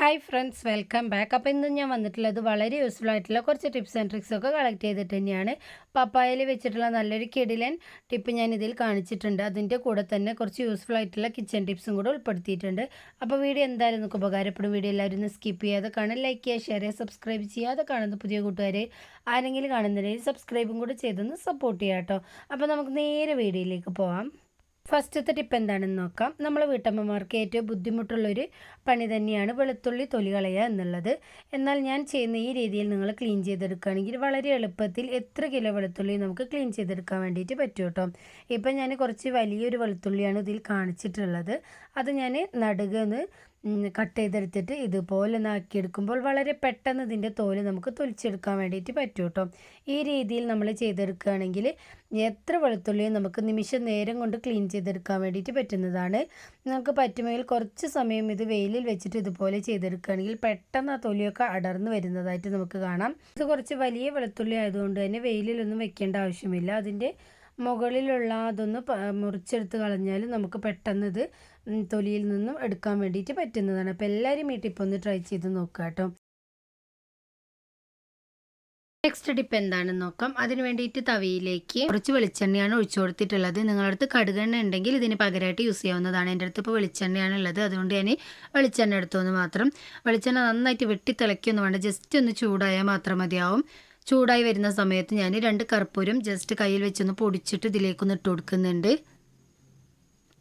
Hi friends welcome back. അപ്പോൾ ഇന്ന് ഞാൻ വന്നിട്ടുള്ളത് വളരെ യൂസ്ഫുൾ ആയിട്ടുള്ള കുറച്ച് ടിപ്സ് ആൻഡ് ട്രിക്സ് ഒക്കെ കളക്ട് ചെയ്തിട്ട് തന്നെയാണ്. പപ്പായയിൽ വെച്ചിട്ടുള്ള നല്ലൊരു കിടിലൻ ടിപ്പ് ഞാൻ ഇതിൽ കാണിച്ചിട്ടുണ്ട്. അതിന്റെ കൂടെ തന്നെ കുറച്ച് യൂസ്ഫുൾ ആയിട്ടുള്ള കിച്ചൺ ടിപ്സും കൂടെ ഉൾപ്പെടുത്തിയിട്ടുണ്ട്. അപ്പോൾ വീഡിയോ എന്തായാലും നിങ്ങൾക്ക് ഉപകാരപ്പെടും. വീഡിയോ എല്ലാവരും ഒന്ന് സ്കിപ്പ് ചെയ്യാതെ കാണാൻ ലൈക്ക് ചെയ്യുക ഷെയർ ചെയ്യുക സബ്സ്ക്രൈബ് ചെയ്യാതെ കാണുന്ന പുതിയ കൂട്ടുകാരെ ആരെങ്കിലും കാണുന്നുണ്ടെങ്കിൽ സബ്സ്ക്രൈബും കൂടെ ചെയ്തൊന്ന് സപ്പോർട്ട് ചെയ്യാം കേട്ടോ. അപ്പോൾ നമുക്ക് നേരെ വീഡിയോയിലേക്ക് പോവാം. ഫസ്റ്റത്തെ ടിപ്പ് എന്താണെന്ന് നോക്കാം. നമ്മൾ വീട്ടമ്മമാർക്ക് ഏറ്റവും ബുദ്ധിമുട്ടുള്ളൊരു പണി തന്നെയാണ് വെളുത്തുള്ളി തൊലി കളയുക എന്നുള്ളത്. എന്നാൽ ഞാൻ ചെയ്യുന്ന ഈ രീതിയിൽ നിങ്ങൾ ക്ലീൻ ചെയ്തെടുക്കുകയാണെങ്കിൽ വളരെ എളുപ്പത്തിൽ എത്ര കിലോ വെളുത്തുള്ളി നമുക്ക് ക്ലീൻ ചെയ്തെടുക്കാൻ വേണ്ടിയിട്ട് പറ്റും കേട്ടോ ഇപ്പം ഞാൻ കുറച്ച് വലിയൊരു വെളുത്തുള്ളിയാണ് ഇതിൽ കാണിച്ചിട്ടുള്ളത്. അത് ഞാൻ നടുക ഒന്ന് കട്ട് ചെയ്തെടുത്തിട്ട് ഇതുപോലെ ഒന്ന് എടുക്കുമ്പോൾ വളരെ പെട്ടെന്ന് ഇതിന്റെ തോൽ നമുക്ക് തൊലിച്ചെടുക്കാൻ വേണ്ടിയിട്ട് പറ്റും കേട്ടോ. ഈ രീതിയിൽ നമ്മൾ ചെയ്തെടുക്കുകയാണെങ്കിൽ എത്ര വെളുത്തുള്ളിയും നമുക്ക് നിമിഷ നേരം കൊണ്ട് ക്ലീൻ ചെയ്തെടുക്കാൻ വേണ്ടിയിട്ട് പറ്റുന്നതാണ്. നമുക്ക് പറ്റുമെങ്കിൽ കുറച്ച് സമയം ഇത് വെയിലിൽ വെച്ചിട്ട് ഇതുപോലെ ചെയ്തെടുക്കുകയാണെങ്കിൽ പെട്ടെന്ന് ആ തൊലിയൊക്കെ അടർന്ന് വരുന്നതായിട്ട് നമുക്ക് കാണാം. ഇത് കുറച്ച് വലിയ വെളുത്തുള്ളി ആയതുകൊണ്ട് തന്നെ വെയിലിലൊന്നും വെക്കേണ്ട ആവശ്യമില്ല. അതിന്റെ മുകളിലുള്ള അതൊന്ന് മുറിച്ചെടുത്ത് കളഞ്ഞാൽ നമുക്ക് പെട്ടെന്ന് ഇത് തൊലിയിൽ നിന്നും എടുക്കാൻ വേണ്ടിയിട്ട് പറ്റുന്നതാണ്. അപ്പോൾ എല്ലാവരും ഈ ടിപ്പ് ഒന്ന് ട്രൈ ചെയ്ത് നോക്കുക കേട്ടോ. നെക്സ്റ്റ് ടിപ്പ് എന്താണെന്ന് നോക്കാം. അതിന് വേണ്ടിയിട്ട് തവിയിലേക്ക് കുറച്ച് വെളിച്ചെണ്ണയാണ് ഒഴിച്ചു കൊടുത്തിട്ടുള്ളത്. നിങ്ങളുടെ അടുത്ത് കടുകെണ്ണ ഉണ്ടെങ്കിൽ ഇതിന് പകരമായിട്ട് യൂസ് ചെയ്യാവുന്നതാണ്. എന്റെ അടുത്ത് ഇപ്പോൾ വെളിച്ചെണ്ണയാണ് ഉള്ളത്. അതുകൊണ്ട് ഞാൻ വെളിച്ചെണ്ണ എടുത്തോന്ന് മാത്രം. വെളിച്ചെണ്ണ നന്നായിട്ട് വെട്ടി തിളയ്ക്കൊന്നും വേണ്ട. ജസ്റ്റ് ഒന്ന് ചൂടായാൽ മാത്രം മതിയാവും. ചൂടായി വരുന്ന സമയത്ത് ഞാൻ രണ്ട് കർപ്പൂരം ജസ്റ്റ് കയ്യിൽ വെച്ചൊന്ന് പൊടിച്ചിട്ട് ഇതിലേക്കൊന്ന് ഇട്ട് കൊടുക്കുന്നുണ്ട്.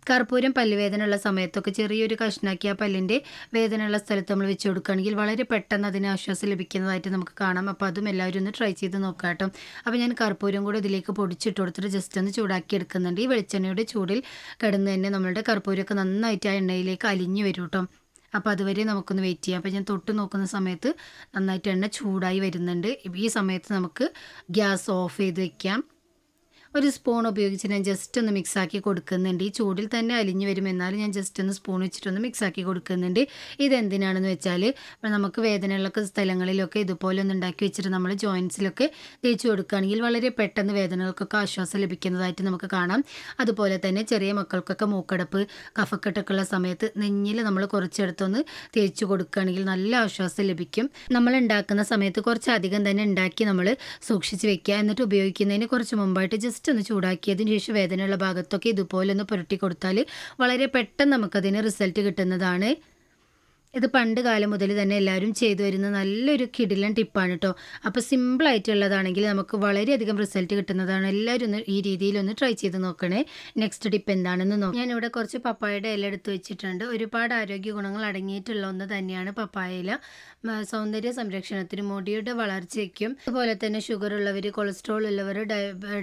കർപ്പൂരം പല്ലുവേദന ഉള്ള സമയത്തൊക്കെ ചെറിയൊരു കഷ്ണാക്കി ആ പല്ലിന്റെ വേദനയുള്ള സ്ഥലത്ത് നമ്മൾ വെച്ച് കൊടുക്കുകയാണെങ്കിൽ വളരെ പെട്ടെന്ന് അതിന് ആശ്വാസം ലഭിക്കുന്നതായിട്ട് നമുക്ക് കാണാം. അപ്പോൾ അതും എല്ലാവരും ഒന്ന് ട്രൈ ചെയ്ത് നോക്കാട്ടോ കേട്ടോ. അപ്പോൾ ഞാൻ കർപ്പൂരം കൂടെ ഇതിലേക്ക് പൊടിച്ചിട്ട് കൊടുത്തിട്ട് ജസ്റ്റ് ഒന്ന് ചൂടാക്കി എടുക്കുന്നുണ്ട്. ഈ വെളിച്ചെണ്ണയുടെ ചൂടിൽ കിടന്ന് തന്നെ നമ്മളുടെ കർപ്പൂരമൊക്കെ നന്നായിട്ട് ആ എണ്ണയിലേക്ക് അലിഞ്ഞു വരും കേട്ടോ. അപ്പോൾ അതുവരെ നമുക്കൊന്ന് വെയിറ്റ് ചെയ്യാം. അപ്പോൾ ഞാൻ തൊട്ട് നോക്കുന്ന സമയത്ത് നന്നായിട്ട് എണ്ണ ചൂടായി വരുന്നുണ്ട്. ഈ സമയത്ത് നമുക്ക് ഗ്യാസ് ഓഫ് ചെയ്ത് വെക്കാം. ഒരു സ്പൂൺ ഉപയോഗിച്ച് ഞാൻ ജസ്റ്റ് ഒന്ന് മിക്സാക്കി കൊടുക്കുന്നുണ്ട്. ഈ ചൂടിൽ തന്നെ അലിഞ്ഞു വരും. എന്നാലും ഞാൻ ജസ്റ്റ് ഒന്ന് സ്പൂൺ വെച്ചിട്ടൊന്ന് മിക്സാക്കി കൊടുക്കുന്നുണ്ട്. ഇതെന്തിനാണെന്ന് വെച്ചാൽ നമുക്ക് വേദനകളൊക്കെ സ്ഥലങ്ങളിലൊക്കെ ഇതുപോലെ ഒന്ന് ഉണ്ടാക്കി വെച്ചിട്ട് നമ്മൾ ജോയിൻസിലൊക്കെ തേച്ച് കൊടുക്കുകയാണെങ്കിൽ വളരെ പെട്ടെന്ന് വേദനകൾക്കൊക്കെ ആശ്വാസം ലഭിക്കുന്നതായിട്ട് നമുക്ക് കാണാം. അതുപോലെ തന്നെ ചെറിയ മക്കൾക്കൊക്കെ മൂക്കടപ്പ് കഫക്കെട്ടൊക്കെ ഉള്ള സമയത്ത് നെഞ്ഞിൽ നമ്മൾ കുറച്ചെടുത്തൊന്ന് തേച്ച് കൊടുക്കുകയാണെങ്കിൽ നല്ല ആശ്വാസം ലഭിക്കും. നമ്മൾ ഉണ്ടാക്കുന്ന സമയത്ത് കുറച്ചധികം തന്നെ ഉണ്ടാക്കി നമ്മൾ സൂക്ഷിച്ച് വെക്കുക. എന്നിട്ട് ഉപയോഗിക്കുന്നതിന് കുറച്ച് മുമ്പായിട്ട് ജസ്റ്റ് ജസ്റ്റ് ഒന്ന് ചൂടാക്കിയതിന് ശേഷം വേദനയുള്ള ഭാഗത്തൊക്കെ ഇതുപോലെ ഒന്ന് പുരട്ടി കൊടുത്താൽ വളരെ പെട്ടെന്ന് നമുക്കതിന് റിസൾട്ട് കിട്ടുന്നതാണ്. ഇത് പണ്ട് കാലം മുതൽ തന്നെ എല്ലാവരും ചെയ്തു വരുന്ന നല്ലൊരു കിടിലൻ ടിപ്പാണ് കേട്ടോ അപ്പോൾ സിമ്പിളായിട്ടുള്ളതാണെങ്കിൽ നമുക്ക് വളരെയധികം റിസൾട്ട് കിട്ടുന്നതാണ്. എല്ലാവരും ഒന്ന് ഈ രീതിയിലൊന്ന് ട്രൈ ചെയ്ത് നോക്കണേ. നെക്സ്റ്റ് ടിപ്പ് എന്താണെന്ന് നോക്കാം. ഞാൻ ഇവിടെ കുറച്ച് പപ്പായയുടെ ഇല എടുത്ത് വെച്ചിട്ടുണ്ട്. ഒരുപാട് ആരോഗ്യ ഗുണങ്ങൾ അടങ്ങിയിട്ടുള്ള ഒന്ന് തന്നെയാണ് പപ്പായ ഇല. സൗന്ദര്യ സംരക്ഷണത്തിനും മുടിയുടെ വളർച്ചയ്ക്കും അതുപോലെ തന്നെ ഷുഗർ ഉള്ളവർ കൊളസ്ട്രോൾ ഉള്ളവർ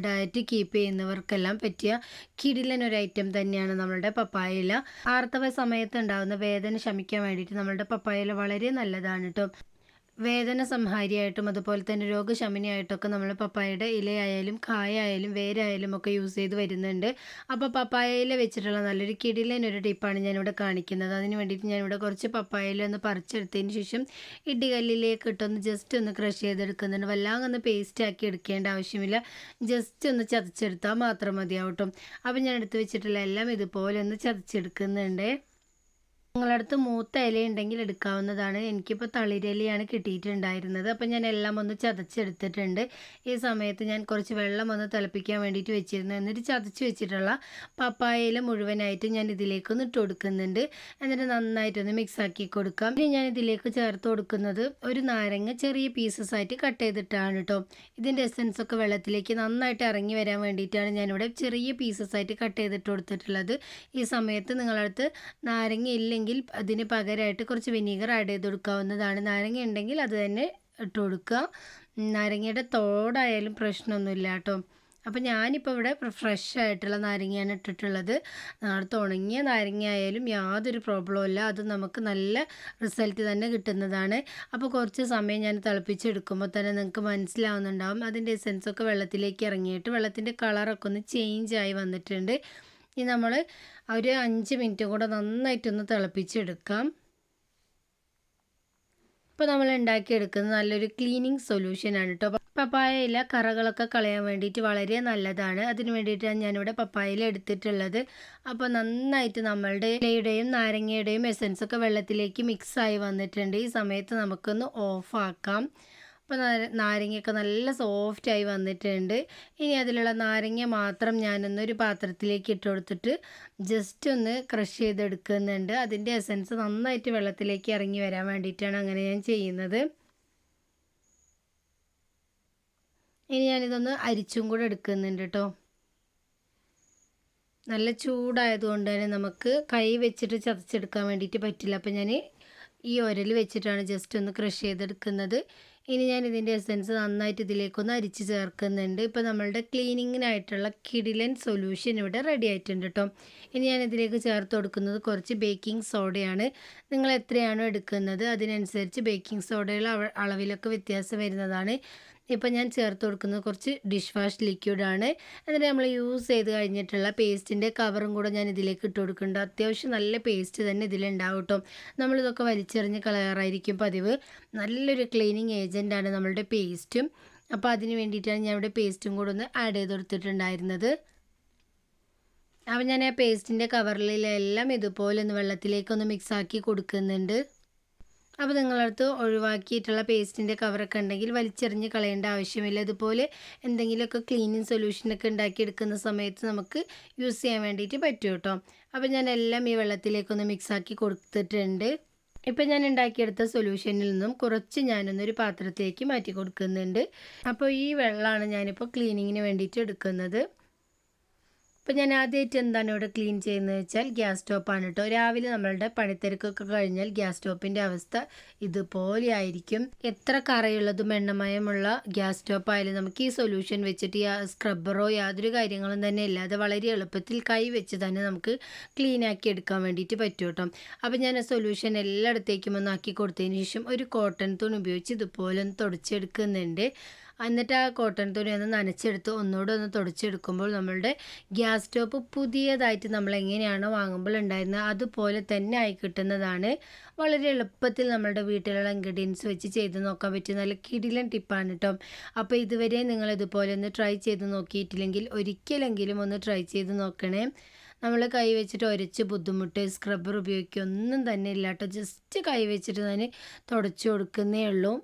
ഡയറ്റ് കീപ്പ് ചെയ്യുന്നവർക്കെല്ലാം പറ്റിയ കിടിലൻ ഒരു ഐറ്റം തന്നെയാണ് നമ്മളുടെ പപ്പായ ഇല. ആർത്തവ സമയത്ത് ഉണ്ടാകുന്ന വേദന ശമിക്കാൻ വേണ്ടിയിട്ട് നമ്മളുടെ പപ്പായയിൽ വളരെ നല്ലതാണ് കേട്ടോ വേദന സംഹാരിയായിട്ടും അതുപോലെ തന്നെ രോഗശമനിയായിട്ടൊക്കെ നമ്മൾ പപ്പായയുടെ ഇലയായാലും കായായാലും വേരായാലും ഒക്കെ യൂസ് ചെയ്ത് വരുന്നുണ്ട്. അപ്പോൾ പപ്പായ ഇല വെച്ചിട്ടുള്ള നല്ലൊരു കിടിലൻ ഒരു ടിപ്പാണ് ഞാനിവിടെ കാണിക്കുന്നത്. അതിന് വേണ്ടിയിട്ട് ഞാനിവിടെ കുറച്ച് പപ്പായയില ഒന്ന് പറിച്ചെടുത്തതിന് ശേഷം ഇടികല്ലിലേക്ക് ഇട്ടൊന്ന് ജസ്റ്റ് ഒന്ന് ക്രഷ് ചെയ്തെടുക്കുന്നുണ്ട്. വല്ലാതെ ഒന്ന് പേസ്റ്റ് ആക്കി എടുക്കേണ്ട ആവശ്യമില്ല. ജസ്റ്റ് ഒന്ന് ചതച്ചെടുത്താൽ മാത്രം മതിയാവട്ടും അപ്പോൾ ഞാൻ എടുത്ത് വെച്ചിട്ടുള്ള എല്ലാം ഇതുപോലെ ഒന്ന് ചതച്ചെടുക്കുന്നുണ്ട്. നിങ്ങളടുത്ത് മൂത്ത ഇല ഉണ്ടെങ്കിൽ എടുക്കാവുന്നതാണ്. എനിക്കിപ്പോൾ തളിരലിയാണ് കിട്ടിയിട്ടുണ്ടായിരുന്നത്. അപ്പോൾ ഞാൻ എല്ലാം ഒന്ന് ചതച്ചെടുത്തിട്ടുണ്ട്. ഈ സമയത്ത് ഞാൻ കുറച്ച് വെള്ളം ഒന്ന് തിളപ്പിക്കാൻ വേണ്ടിയിട്ട് വെച്ചിരുന്നു. എന്നിട്ട് ചതച്ച് വെച്ചിട്ടുള്ള പപ്പായയില മുഴുവനായിട്ട് ഞാൻ ഇതിലേക്കൊന്ന് ഇട്ട് കൊടുക്കുന്നുണ്ട്. എന്നിട്ട് നന്നായിട്ടൊന്ന് മിക്സ് ആക്കി കൊടുക്കാം. ഇനി ഞാൻ ഇതിലേക്ക് ചേർത്ത് കൊടുക്കുന്നത് ഒരു നാരങ്ങ ചെറിയ പീസസ് ആയിട്ട് കട്ട് ചെയ്തിട്ടാണ് കേട്ടോ ഇതിന്റെ എസൻസ് ഒക്കെ വെള്ളത്തിലേക്ക് നന്നായിട്ട് ഇറങ്ങി വരാൻ വേണ്ടിയിട്ടാണ് ഞാനിവിടെ ചെറിയ പീസസ് ആയിട്ട് കട്ട് ചെയ്തിട്ട് കൊടുത്തിട്ടുള്ളത്. ഈ സമയത്ത് നിങ്ങളടുത്ത് നാരങ്ങ ഇല്ലെങ്കിൽ ഉണ്ടെങ്കിൽ അതിന് പകരമായിട്ട് കുറച്ച് വിനീഗർ ആഡ് ചെയ്ത് കൊടുക്കാവുന്നതാണ്. നാരങ്ങ ഉണ്ടെങ്കിൽ അത് തന്നെ ഇട്ട് കൊടുക്കുക. നാരങ്ങയുടെ തോടായാലും പ്രശ്നമൊന്നുമില്ല കേട്ടോ. അപ്പോൾ ഞാനിപ്പോൾ ഇവിടെ ഫ്രഷ് ആയിട്ടുള്ള നാരങ്ങയാണ് ഇട്ടിട്ടുള്ളത്. നാളത്തെ ഉണങ്ങിയ നാരങ്ങ ആയാലും യാതൊരു പ്രോബ്ലവും ഇല്ല. അത് നമുക്ക് നല്ല റിസൾട്ട് തന്നെ കിട്ടുന്നതാണ്. അപ്പോൾ കുറച്ച് സമയം ഞാൻ തിളപ്പിച്ചെടുക്കുമ്പോൾ തന്നെ നിങ്ങൾക്ക് മനസ്സിലാവുന്നുണ്ടാവും. അതിന്റെ എസെൻസൊക്കെ വെള്ളത്തിലേക്ക് ഇറങ്ങിയിട്ട് വെള്ളത്തിന്റെ കളറൊക്കെ ഒന്ന് ചേഞ്ച് ആയി വന്നിട്ടുണ്ട്. ഇനി നമ്മൾ ഒരു അഞ്ച് മിനിറ്റ് കൂടെ നന്നായിട്ടൊന്ന് തിളപ്പിച്ചെടുക്കാം. ഇപ്പോൾ നമ്മൾ ഉണ്ടാക്കിയെടുക്കുന്നത് നല്ലൊരു ക്ലീനിങ് സൊല്യൂഷനാണ് കേട്ടോ ഇല കറകളൊക്കെ കളയാൻ വേണ്ടിയിട്ട് വളരെ നല്ലതാണ്. അതിന് വേണ്ടിയിട്ടാണ് ഞാനിവിടെ പപ്പായ ഇല എടുത്തിട്ടുള്ളത്. അപ്പോൾ നന്നായിട്ട് നമ്മളുടെ ഇലയുടെയും നാരങ്ങയുടെയും എസൻസ് ഒക്കെ വെള്ളത്തിലേക്ക് മിക്സായി വന്നിട്ടുണ്ട്. ഈ സമയത്ത് നമുക്കൊന്ന് ഓഫാക്കാം അപ്പോൾ നാരങ്ങയൊക്കെ നല്ല സോഫ്റ്റായി വന്നിട്ടുണ്ട്. ഇനി അതിലുള്ള നാരങ്ങ മാത്രം ഞാനൊന്നൊരു പാത്രത്തിലേക്ക് ഇട്ട് കൊടുത്തിട്ട് ജസ്റ്റ് ഒന്ന് ക്രഷ് ചെയ്തെടുക്കുന്നുണ്ട്. അതിന്റെ എസൻസ് നന്നായിട്ട് വെള്ളത്തിലേക്ക് ഇറങ്ങി വരാൻ വേണ്ടിയിട്ടാണ് അങ്ങനെ ഞാൻ ചെയ്യുന്നത്. ഇനി ഞാനിതൊന്ന് അരിച്ചും കൂടെ എടുക്കുന്നുണ്ട് കേട്ടോ നല്ല ചൂടായതുകൊണ്ട് തന്നെ നമുക്ക് കൈ വെച്ചിട്ട് ചതച്ചെടുക്കാൻ വേണ്ടിയിട്ട് പറ്റില്ല. അപ്പോൾ ഞാൻ ഈ ഉരൽ വെച്ചിട്ടാണ് ജസ്റ്റ് ഒന്ന് ക്രഷ് ചെയ്തെടുക്കുന്നത്. ഇനി ഞാൻ ഇതിന്റെ എസൻസ് നന്നായിട്ട് ഇതിലേക്കൊന്ന് അരിച്ച് ചേർക്കുന്നുണ്ട്. ഇപ്പോൾ നമ്മളുടെ ക്ലീനിങ്ങിനായിട്ടുള്ള കിഡിലൻ സൊല്യൂഷൻ ഇവിടെ റെഡി ആയിട്ടുണ്ട് കേട്ടോ ഇനി ഞാൻ ഇതിലേക്ക് ചേർത്ത് കൊടുക്കുന്നത് കുറച്ച് ബേക്കിംഗ് സോഡയാണ് നിങ്ങൾ എത്രയാണോ എടുക്കുന്നത് അതിനനുസരിച്ച് ബേക്കിംഗ് സോഡയുടെ അളവിലൊക്കെ വ്യത്യാസം വരുന്നതാണ്. ഇപ്പോൾ ഞാൻ ചേർത്ത് കൊടുക്കുന്നത് കുറച്ച് ഡിഷ് വാഷ് ലിക്വിഡാണ് എന്നിട്ട് നമ്മൾ യൂസ് ചെയ്ത് കഴിഞ്ഞിട്ടുള്ള പേസ്റ്റിന്റെ കവറും കൂടെ ഞാൻ ഇതിലേക്ക് ഇട്ട് കൊടുക്കുന്നുണ്ട്. അത്യാവശ്യം നല്ല പേസ്റ്റ് തന്നെ ഇതിലുണ്ടാവും കേട്ടോ. നമ്മളിതൊക്കെ വലിച്ചെറിഞ്ഞ് കളയാറായിരിക്കും പതിവ്. നല്ലൊരു ക്ലീനിങ് ഏജന്റാണ് നമ്മളുടെ പേസ്റ്റും അപ്പോൾ അതിന് വേണ്ടിയിട്ടാണ് ഞാൻ ഇവിടെ പേസ്റ്റും കൂടെ ഒന്ന് ആഡ് ചെയ്ത് കൊടുത്തിട്ടുണ്ടായിരുന്നത്. അപ്പം ഞാൻ ആ പേസ്റ്റിന്റെ കവറിലെല്ലാം ഇതുപോലെ ഒന്ന് വെള്ളത്തിലേക്കൊന്ന് മിക്സാക്കി കൊടുക്കുന്നുണ്ട്. അപ്പോൾ നിങ്ങളടുത്ത് ഒഴിവാക്കിയിട്ടുള്ള പേസ്റ്റിന്റെ കവറൊക്കെ ഉണ്ടെങ്കിൽ വലിച്ചെറിഞ്ഞ് കളയേണ്ട ആവശ്യമില്ല. അതുപോലെ എന്തെങ്കിലുമൊക്കെ ക്ലീനിങ് സൊല്യൂഷനൊക്കെ ഉണ്ടാക്കിയെടുക്കുന്ന സമയത്ത് നമുക്ക് യൂസ് ചെയ്യാൻ വേണ്ടിയിട്ട് പറ്റും കേട്ടോ. അപ്പോൾ ഞാൻ എല്ലാം ഈ വെള്ളത്തിലേക്കൊന്ന് മിക്സാക്കി കൊടുത്തിട്ടുണ്ട്. ഇപ്പം ഞാൻ ഉണ്ടാക്കിയെടുത്ത സൊല്യൂഷനിൽ നിന്നും കുറച്ച് ഞാനൊന്നൊരു പാത്രത്തിലേക്ക് മാറ്റി കൊടുക്കുന്നുണ്ട്. അപ്പോൾ ഈ വെള്ളമാണ് ഞാനിപ്പോൾ ക്ലീനിങ്ങിന് വേണ്ടിയിട്ട് എടുക്കുന്നത്. അപ്പോൾ ഞാൻ ആദ്യമായിട്ട് എന്താണ് ഇവിടെ ക്ലീൻ ചെയ്യുന്നത് വെച്ചാൽ ഗ്യാസ് സ്റ്റോപ്പാണ് കേട്ടോ. രാവിലെ നമ്മളുടെ പണിത്തിരക്കൊക്കെ കഴിഞ്ഞാൽ ഗ്യാസ് സ്റ്റോപ്പിന്റെ അവസ്ഥ ഇതുപോലെ ആയിരിക്കും. എത്ര കറയുള്ളതും എണ്ണമയമുള്ള ഗ്യാസ് സ്റ്റോപ്പായാലും നമുക്ക് ഈ സൊല്യൂഷൻ വെച്ചിട്ട് സ്ക്രബ്ബറോ യാതൊരു കാര്യങ്ങളും തന്നെ ഇല്ലാതെ വളരെ എളുപ്പത്തിൽ കൈ വെച്ച് തന്നെ നമുക്ക് ക്ലീൻ ആക്കി എടുക്കാൻ വേണ്ടിയിട്ട് പറ്റും കേട്ടോ. അപ്പോൾ ഞാൻ ആ സൊല്യൂഷൻ എല്ലായിടത്തേക്കും ഒന്ന് ആക്കി കൊടുത്തതിന് ശേഷം ഒരു കോട്ടൺ തുണി ഉപയോഗിച്ച് ഇതുപോലെ ഒന്ന് തുടച്ചെടുക്കുന്നുണ്ട്. എന്നിട്ട് ആ കോട്ടൺ തുണി ഒന്ന് നനച്ചെടുത്ത് ഒന്നുകൂടെ ഒന്ന് തുടച്ചെടുക്കുമ്പോൾ നമ്മളുടെ ഗ്യാസ് സ്റ്റോപ്പ് പുതിയതായിട്ട് നമ്മൾ എങ്ങനെയാണോ വാങ്ങുമ്പോൾ ഉണ്ടായിരുന്നത് അതുപോലെ തന്നെ ആയി കിട്ടുന്നതാണ്. വളരെ എളുപ്പത്തിൽ നമ്മളുടെ വീട്ടിലുള്ള ഇൻഗ്രീഡിയൻസ് വെച്ച് ചെയ്ത് നോക്കാൻ പറ്റിയ നല്ല കിടിലൻ ടിപ്പാണ് കേട്ടോ അപ്പോൾ ഇതുവരെ നിങ്ങൾ ഇതുപോലെ ഒന്ന് ട്രൈ ചെയ്ത് നോക്കിയിട്ടില്ലെങ്കിൽ ഒരിക്കലെങ്കിലും ഒന്ന് ട്രൈ ചെയ്ത് നോക്കണേ. നമ്മൾ കൈ വെച്ചിട്ട് ഒരച്ച് ബുദ്ധിമുട്ട് സ്ക്രബ്ബർ ഉപയോഗിക്കുക ഒന്നും തന്നെ ഇല്ലാട്ടോ. ജസ്റ്റ് കൈ വെച്ചിട്ട് തന്നെ തുടച്ചു കൊടുക്കുന്നേ ഉള്ളൂ.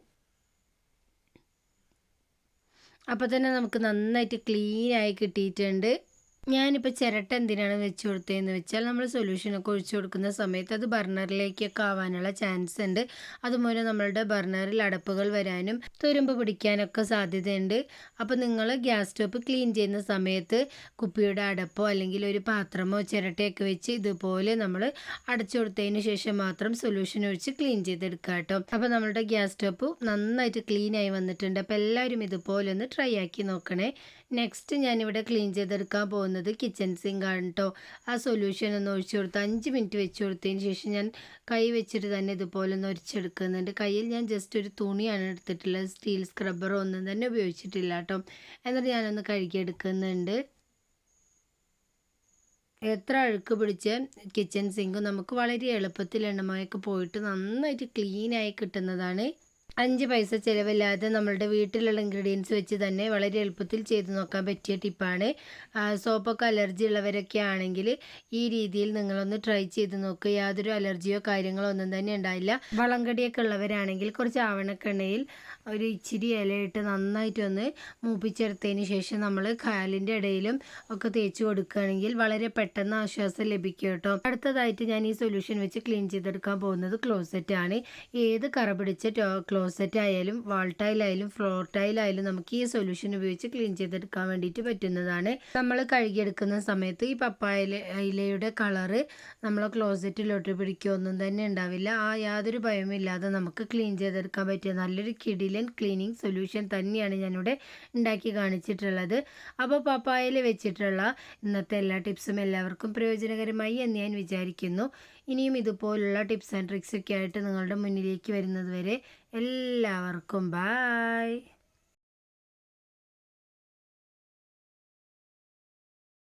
അപ്പോൾ തന്നെ നമുക്ക് നന്നായിട്ട് ക്ലീനായി കിട്ടിയിട്ടുണ്ട്. ഞാനിപ്പോൾ ചിരട്ട എന്തിനാണ് വെച്ച് കൊടുത്തതെന്ന് വെച്ചാൽ നമ്മൾ സൊല്യൂഷനൊക്കെ ഒഴിച്ചു കൊടുക്കുന്ന സമയത്ത് അത് ബർണറിലേക്കൊക്കെ ആവാനുള്ള ചാൻസ് ഉണ്ട്. അതുമൂലം നമ്മളുടെ ബർണറിൽ അടപ്പുകൾ വരാനും തുരുമ്പ് പിടിക്കാനൊക്കെ സാധ്യതയുണ്ട്. അപ്പോൾ നിങ്ങൾ ഗ്യാസ് സ്റ്റോപ്പ് ക്ലീൻ ചെയ്യുന്ന സമയത്ത് കുപ്പിയുടെ അടപ്പോ അല്ലെങ്കിൽ ഒരു പാത്രമോ ചിരട്ടയൊക്കെ വെച്ച് ഇതുപോലെ നമ്മൾ അടച്ചു കൊടുത്തതിന് ശേഷം മാത്രം സൊല്യൂഷൻ ഒഴിച്ച് ക്ലീൻ ചെയ്തെടുക്കുക കേട്ടോ. അപ്പോൾ നമ്മളുടെ ഗ്യാസ് സ്റ്റോപ്പ് നന്നായിട്ട് ക്ലീൻ ആയി വന്നിട്ടുണ്ട്. അപ്പോൾ എല്ലാവരും ഇതുപോലെ ഒന്ന് ട്രൈ ആക്കി നോക്കണേ. നെക്സ്റ്റ് ഞാനിവിടെ ക്ലീൻ ചെയ്തെടുക്കാൻ പോകുന്നത് കിച്ചൺ ആണ് കേട്ടോ ആ സൊല്യൂഷൻ ഒന്ന് ഒഴിച്ചു കൊടുത്ത് അഞ്ച് മിനിറ്റ് വെച്ച് കൊടുത്തതിന് ശേഷം ഞാൻ കൈ വെച്ചിട്ട് തന്നെ ഇതുപോലെ ഒന്ന് ഒരിച്ചെടുക്കുന്നുണ്ട്. കയ്യിൽ ഞാൻ ജസ്റ്റ് ഒരു തുണിയാണ് എടുത്തിട്ടുള്ളത്. സ്റ്റീൽ സ്ക്രബ്ബറോ ഒന്നും തന്നെ ഉപയോഗിച്ചിട്ടില്ല കേട്ടോ എന്നിട്ട് ഞാനൊന്ന് കഴുകിയെടുക്കുന്നുണ്ട്. എത്ര അഴുക്ക് പിടിച്ച കിച്ചൺ സിങ്ക് നമുക്ക് വളരെ എളുപ്പത്തിൽ എണ്ണമയൊക്കെ പോയിട്ട് നന്നായിട്ട് ക്ലീനായി കിട്ടുന്നതാണ്. അഞ്ച് പൈസ ചിലവില്ലാതെ നമ്മളുടെ വീട്ടിലുള്ള ഇൻഗ്രീഡിയൻസ് വെച്ച് തന്നെ വളരെ എളുപ്പത്തിൽ ചെയ്ത് നോക്കാൻ പറ്റിയ ടിപ്പാണ് സോപ്പൊക്കെ അലർജി ഉള്ളവരൊക്കെ ആണെങ്കിൽ ഈ രീതിയിൽ നിങ്ങളൊന്ന് ട്രൈ ചെയ്ത് നോക്കുക യാതൊരു അലർജിയോ കാര്യങ്ങളോ ഒന്നും തന്നെ ഉണ്ടായില്ല വളങ്കടിയൊക്കെ ഉള്ളവരാണെങ്കിൽ കുറച്ച് ആവണക്കെണ്ണയിൽ ഒരു ഇച്ചിരി ഇലയിട്ട് നന്നായിട്ടൊന്ന് മൂപ്പിച്ചെടുത്തതിന് ശേഷം നമ്മൾ കാലിന്റെ ഇടയിലും ഒക്കെ തേച്ച് കൊടുക്കുകയാണെങ്കിൽ വളരെ പെട്ടെന്ന് ആശ്വാസം ലഭിക്കും കേട്ടോ. അടുത്തതായിട്ട് ഞാൻ ഈ സൊല്യൂഷൻ വെച്ച് ക്ലീൻ ചെയ്തെടുക്കാൻ പോകുന്നത് ക്ലോസറ്റാണ് ഏത് കറ പിടിച്ച ക്ലോസറ്റ് ആയാലും വാൾ ടൈലായാലും ഫ്ലോർ ടൈലായാലും നമുക്ക് ഈ സൊല്യൂഷൻ ഉപയോഗിച്ച് ക്ലീൻ ചെയ്തെടുക്കാൻ വേണ്ടിയിട്ട് പറ്റുന്നതാണ്. നമ്മൾ കഴുകിയെടുക്കുന്ന സമയത്ത് ഈ പപ്പായ ഇലയുടെ കളറ് നമ്മൾ ക്ലോസറ്റിലോട്ട് പിടിക്കുകയൊന്നും തന്നെ ഉണ്ടാവില്ല. ആ യാതൊരു ഭയമില്ലാതെ നമുക്ക് ക്ലീൻ ചെയ്തെടുക്കാൻ പറ്റിയ നല്ലൊരു കിടിലൻ ക്ലീനിങ് സൊല്യൂഷൻ തന്നെയാണ് ഞാനിവിടെ ഉണ്ടാക്കി കാണിച്ചിട്ടുള്ളത്. അപ്പോൾ പപ്പായയിൽ വെച്ചിട്ടുള്ള ഇന്നത്തെ എല്ലാ ടിപ്സും എല്ലാവർക്കും പ്രയോജനകരമായി എന്ന് ഞാൻ വിചാരിക്കുന്നു. ഇനിയും ഇതുപോലുള്ള ടിപ്സ് ആൻഡ് ട്രിക്സ് ഒക്കെ ആയിട്ട് നിങ്ങളുടെ മുന്നിലേക്ക് വരുന്നത് വരെ എല്ലാവർക്കും ബായ്